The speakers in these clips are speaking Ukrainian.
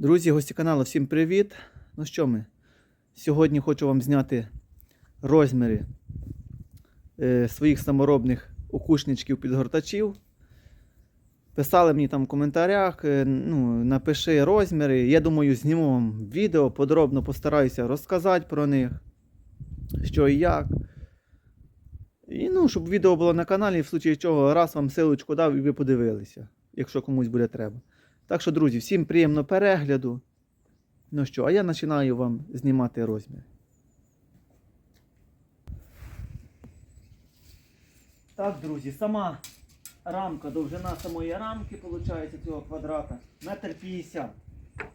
Друзі, гості каналу, всім привіт! Ну що ми? Сьогодні хочу вам зняти розміри е, своїх саморобних окушничків підгортачів. Писали мені там в коментарях, е, ну, напиши розміри. Я думаю, зніму вам відео, подробно постараюся розказати про них, що і як. І ну, щоб відео було на каналі, в случаї чого раз вам силочку дав і ви подивилися, якщо комусь буде треба. Так що, друзі, всім приємного перегляду. Ну що, а я починаю вам знімати розмір. Так, друзі, сама рамка, довжина самої рамки, виходить, цього квадрата. Метр п'ятдесят.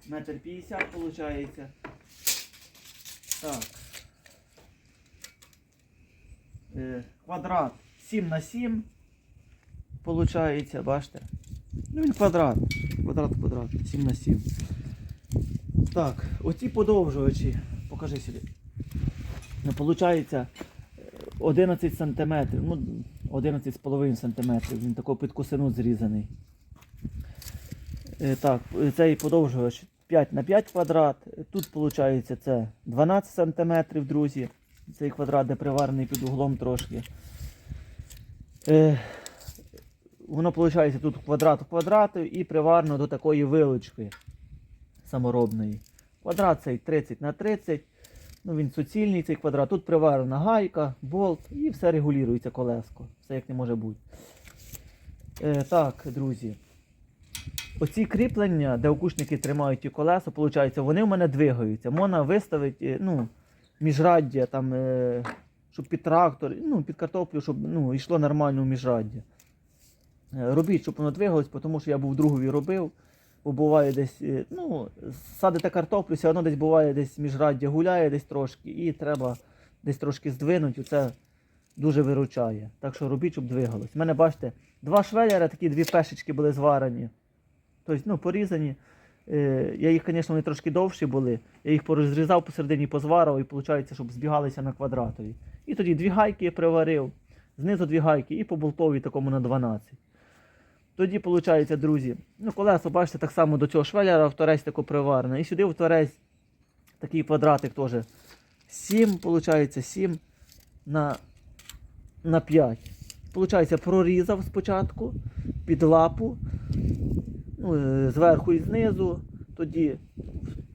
Метр п'ятдесят, виходить. Так. Е, квадрат 7 на 7. Получається, бачите? Ну він квадрат. Квадрат, квадрат. 7 на 7. Так, оці подовжувачі. Покажи сюди. Ну, Получається 11 см. Ну, 11,5 см. Він такий під косину зрізаний. Е, Так, цей подовжувач 5 на 5 квадрат. Тут виходить це 12 см, друзі. Цей квадрат, де приварений під углом трошки. Е, воно виходить тут квадрат в квадрату і приварено до такої вилочки саморобної. Квадрат цей 30 на 30. Ну, він суцільний цей квадрат. Тут приварена гайка, болт і все регулюється колеско. Все як не може бути. Е, так, друзі. Оці кріплення, де окушники тримають ті колеса, виходить, вони в мене двигаються. Можна виставити, ну, міжраддя, там, е, щоб під трактор, ну, під картоплю, щоб ну, йшло нормально в міжраддя. Е, Робіть, щоб воно двигалось, тому що я був другові робив. Бо буває десь, е, ну, садите картоплю, все одно десь буває десь міжраддя гуляє десь трошки, і треба десь трошки здвинути, це дуже виручає. Так що робіть, щоб двигалось. У мене, бачите, два швеллера, такі дві пешечки були зварені. Тобто, ну, порізані. Е, Я їх, звісно, вони трошки довші були. Я їх порозрізав посередині, позварив, і виходить, щоб збігалися на квадратові. І тоді дві гайки я приварив, знизу дві гайки і по болтові такому на 12. Тоді, виходить, друзі, ну, колесо, бачите, так само до цього швеллера в торець тако приварене. І сюди в торець такий квадратик теж 7, виходить, 7 на, на 5. Получається, прорізав спочатку під лапу, ну, е, зверху і знизу, тоді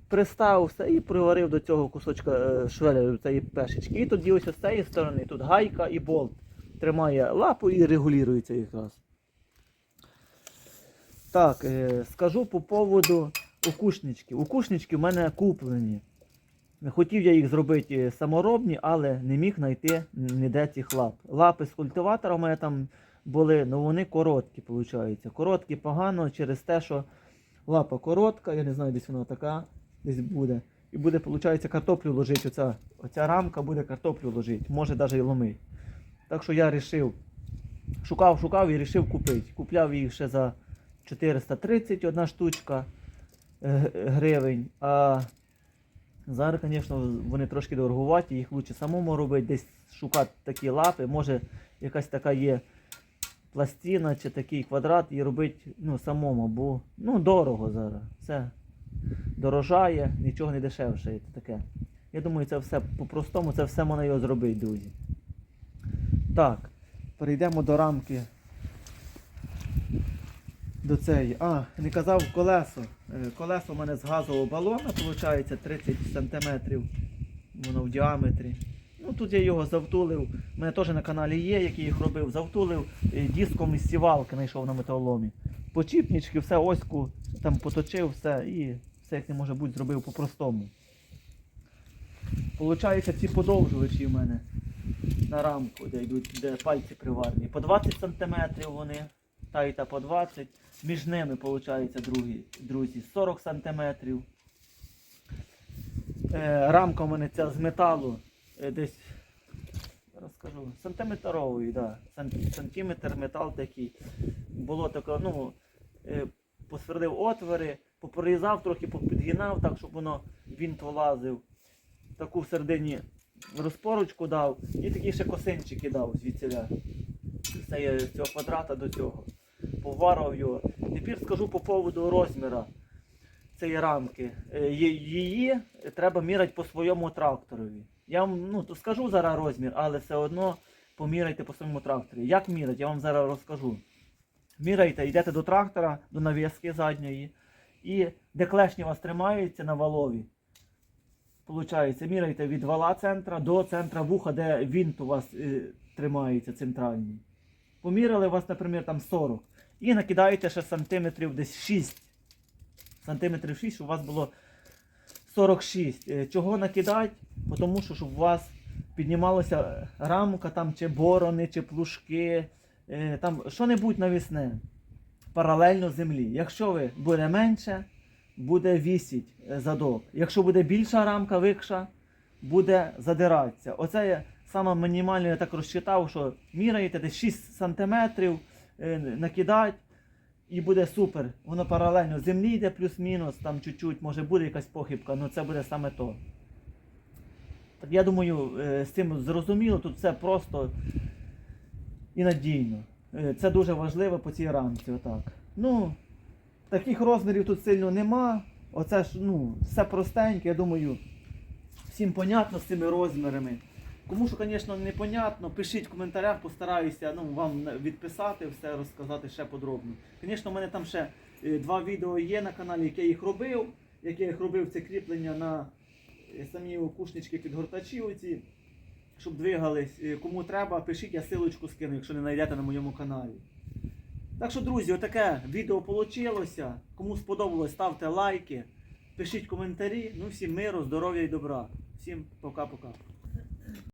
приставив все і приварив до цього кусочка е, цієї пешечки. І тоді ось з цієї сторони тут гайка і болт тримає лапу і регулюється якраз. Так, е, скажу по поводу укушничків. Укушнички в мене куплені. Хотів я їх зробити е, саморобні, але не міг знайти ніде цих лап. Лапи з культиватора у мене там були, але вони короткі, виходить. Короткі погано через те, що лапа коротка, я не знаю, десь вона така десь буде. І буде, виходить, картоплю ложити. Оця, оця рамка буде картоплю ложити, може навіть і ломить. Так що я вирішив, шукав, шукав і вирішив купити. Купляв їх ще за 430 одна штучка е, гривень. А зараз, звісно, вони трошки дорогуваті, їх краще самому робити, десь шукати такі лапи. Може якась така є пластина чи такий квадрат і робити ну, самому, бо ну, дорого зараз. Все дорожає, нічого не дешевше. Таке. Я думаю, це все по-простому, це все можна його зробити, друзі. Так, перейдемо до рамки до цієї. А, не казав колесо. Е, Колесо у мене з газового балона, виходить 30 см. Воно в діаметрі. Ну тут я його завтулив. У мене теж на каналі є, який їх робив. Завтулив е, диском із сівалки, знайшов на металоломі. Почіпнички, все оську там поточив, все і все як не може бути, зробив по-простому. Получається, ці подовжувачі в мене на рамку, де йдуть, де пальці приварені. По 20 см вони, та і та по 20 Між ними, виходить, другі, друзі, 40 см. Е, рамка у мене ця з металу е, десь розкажу, сантиметрової, да, сантиметр метал такий. Було таке, ну, е, посверлив отвори, попорізав трохи, попідгинав, так, щоб воно вінт влазив. Таку всередині розпорочку дав і такі ще косинчики дав звідсіля. Це я з цього квадрата до цього. Поварив його. Тепер скажу по поводу розміра. цієї рамки, е, її треба міряти по своєму тракторові. Я вам ну, скажу зараз розмір, але все одно поміряйте по своєму тракторі. Як міряти, я вам зараз розкажу. Міряйте, йдете до трактора, до навіски задньої, і де клешні вас тримаються на валові. Получається, міряйте від вала центра до центра вуха, де вінт у вас е, тримається центральний. Поміряли у вас, наприклад, там 40. І накидаєте ще сантиметрів десь 6. Сантиметрів 6, щоб у вас було 46. Е, Чого накидати? Тому що щоб у вас піднімалася рамка, там чи борони, чи плужки, е, там що-небудь навісне. Паралельно землі. Якщо ви буде менше, буде вісіть е, задок. Якщо буде більша рамка, викша, буде задиратися. Оце є саме мінімально, я так розчитав, що міряєте десь 6 см, накидати, і буде супер. Воно паралельно землі йде плюс-мінус, там чуть-чуть, може буде якась похибка, але це буде саме то. Так я думаю, е, з цим зрозуміло, тут все просто і надійно. Е, Це дуже важливо по цій рамці. Отак. Ну, таких розмірів тут сильно нема. Оце ж ну, все простеньке, я думаю, всім понятно з цими розмірами. Кому що, звісно, непонятно, пишіть в коментарях, постараюся ну, вам відписати, все розказати ще подробно. Звісно, у мене там ще е, два відео є на каналі, які я їх робив. Яке я їх робив, це кріплення на е, самі окушнички підгортачі оці, щоб двигались. Е, Кому треба, пишіть, я силочку скину, якщо не знайдете на моєму каналі. Так що, друзі, отаке відео вийшло. Кому сподобалось, ставте лайки, пишіть коментарі. Ну, всім миру, здоров'я і добра. Всім пока-пока.